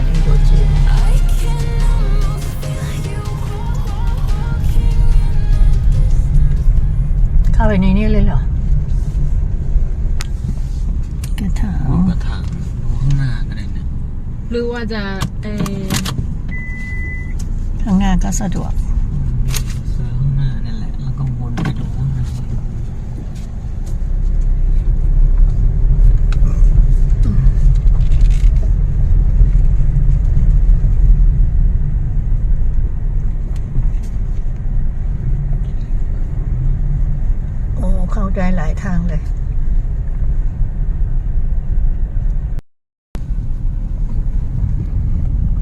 านอินโดจีนเข้าไปในนี้เลยเหรอกระถางบนกระถางข้างหน้าก็ได้นะหรือว่าจะเออข้างหน้าก็สะดวก ได้หลายทางเลย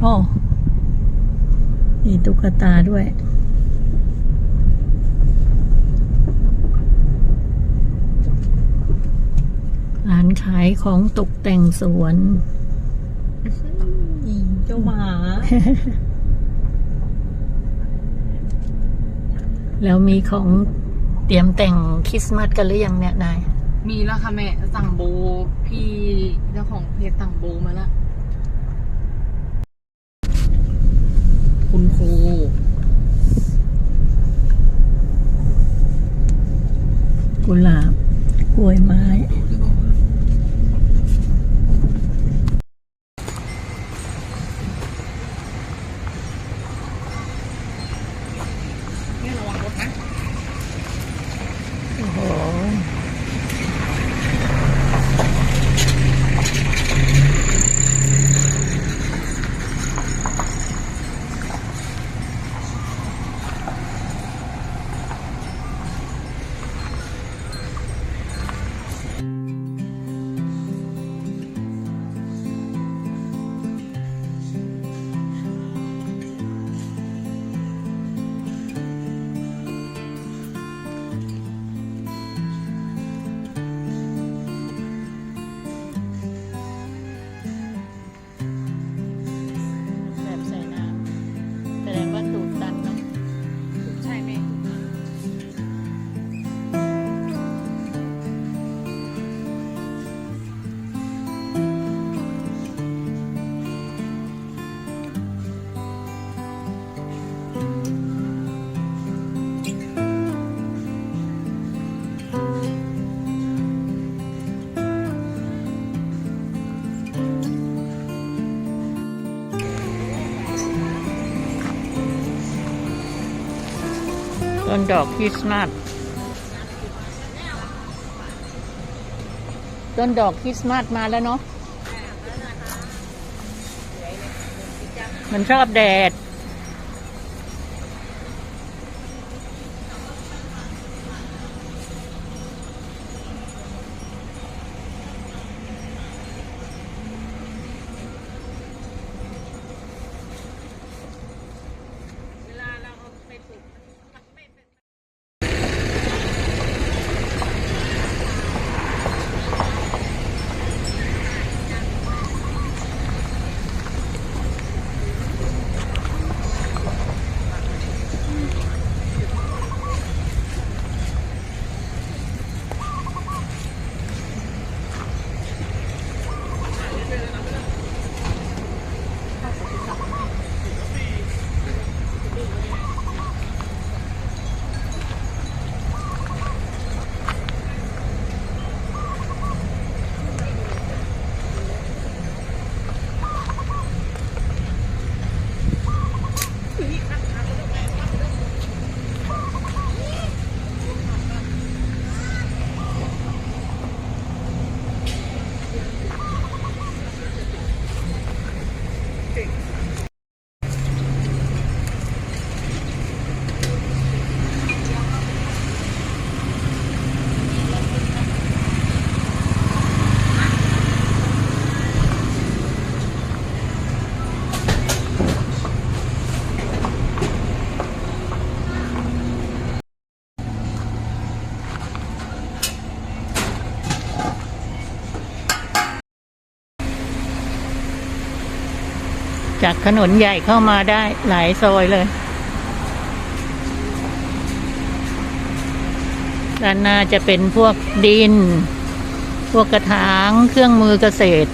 โอ้มีตุ๊กตาด้วยร้านขายของตกแต่งสวนอีเจ้าหมา แล้วมีของ เตรียมแต่งคริสต์มาสกันหรือยังเนี่ยนาย มีแล้วค่ะแม่ สั่งโบ พี่เจ้าของเพจสั่งโบมาแล้ว คุณครูกุหลาบกล้วยไม้ นดอกคริสต์มาสต้นดอกคริสต์มาสมาแล้วเนาะมันชอบแดด จากถนนใหญ่เข้ามาได้หลายซอยเลย ด้านหน้าจะเป็นพวกดิน พวกกระถางเครื่องมือเกษตร